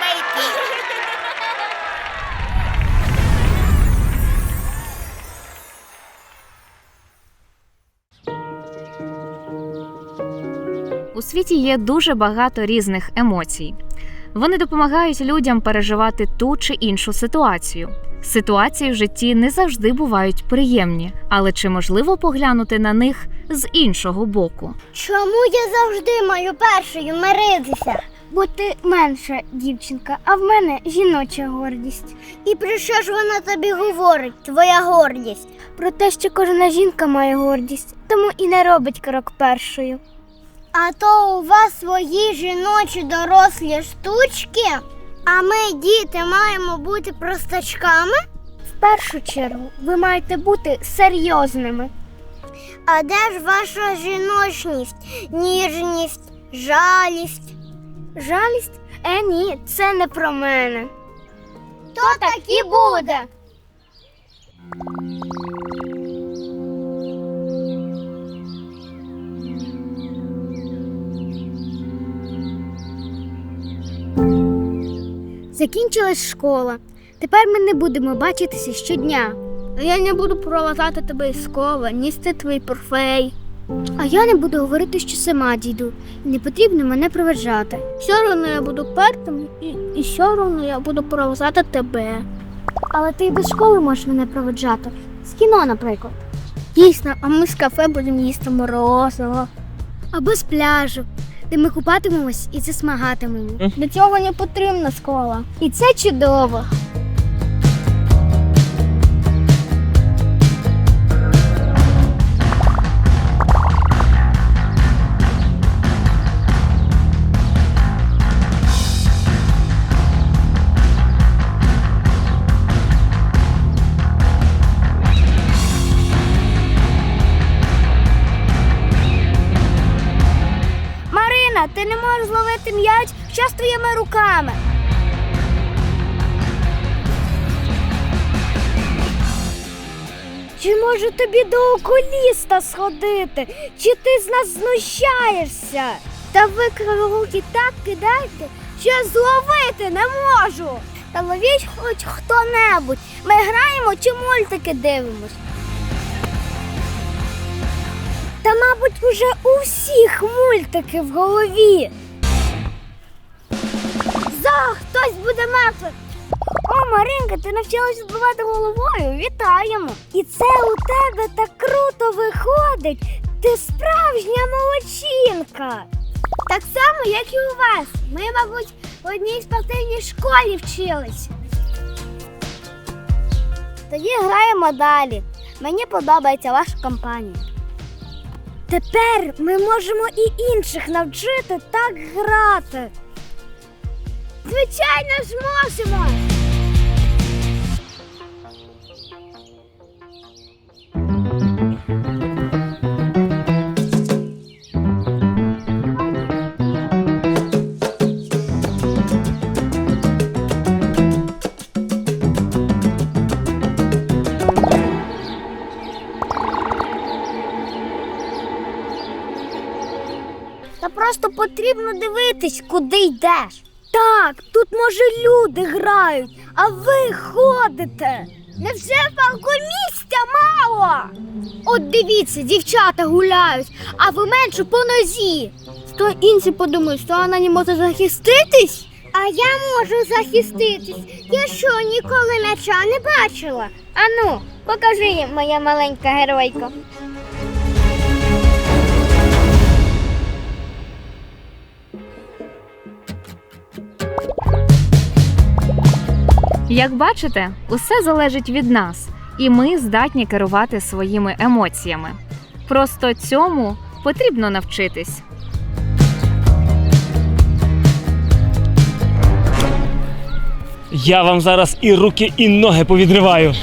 Байки! У світі є дуже багато різних емоцій. Вони допомагають людям переживати ту чи іншу ситуацію. Ситуації в житті не завжди бувають приємні, але чи можливо поглянути на них з іншого боку? Чому я завжди маю першою миритися? Бо ти менша дівчинка, а в мене жіноча гордість. І про що ж вона тобі говорить, твоя гордість? Про те, що кожна жінка має гордість, тому і не робить крок першою. А то у вас свої жіночі дорослі штучки, а ми, діти, маємо бути простачками? В першу чергу ви маєте бути серйозними. А де ж ваша жіночність, ніжність, жалість? Жалість? Е, ні, це не про мене. То так і буде. Закінчилась школа. Тепер ми не будемо бачитися щодня. Я не буду проважати тебе із школи, ністи твій портфель. А я не буду говорити, що сама дійду, і не потрібно мене проведжати. Все одно я буду пертим, і, і все одно я буду проважати тебе. Але ти і без школи можеш мене проведжати. З кіно, наприклад. Дійсно, а ми з кафе будемо їсти морозиво. Або з пляжу, де ми купатимемось і засмагатимемо. Для цього не потрібна школа. І це чудово. Ти не можеш зловити м'яч що з твоїми руками. Чи може тобі до окуліста сходити? Чи ти з нас знущаєшся? Та ви руки так кидайте, що зловити не можу. Та ловіть хоч хто-небудь. Ми граємо чи мультики дивимось. Та, мабуть, уже у всіх мультики в голові. За, хтось буде мертвий. О, Маринка, ти навчилась відбивати головою. Вітаємо! І це у тебе так круто виходить. Ти справжня молодчинка. Так само, як і у вас. Ми, мабуть, в одній спортивній школі вчилися. Тоді граємо далі. Мені подобається ваша компанія. Тепер ми можемо і інших навчити так грати. Звичайно ж можемо. Та просто потрібно дивитись, куди йдеш. Так, тут може люди грають, а ви ходите. Невже в парку місця мало? От дивіться, дівчата гуляють, а ви менше по нозі. То інші подумають, що вона не може захиститись. А я можу захиститись. Я що, ніколи м'яча не бачила? Ану, покажи, моя маленька геройка. Як бачите, усе залежить від нас, і ми здатні керувати своїми емоціями. Просто цьому потрібно навчитись. Я вам зараз і руки, і ноги повідриваю.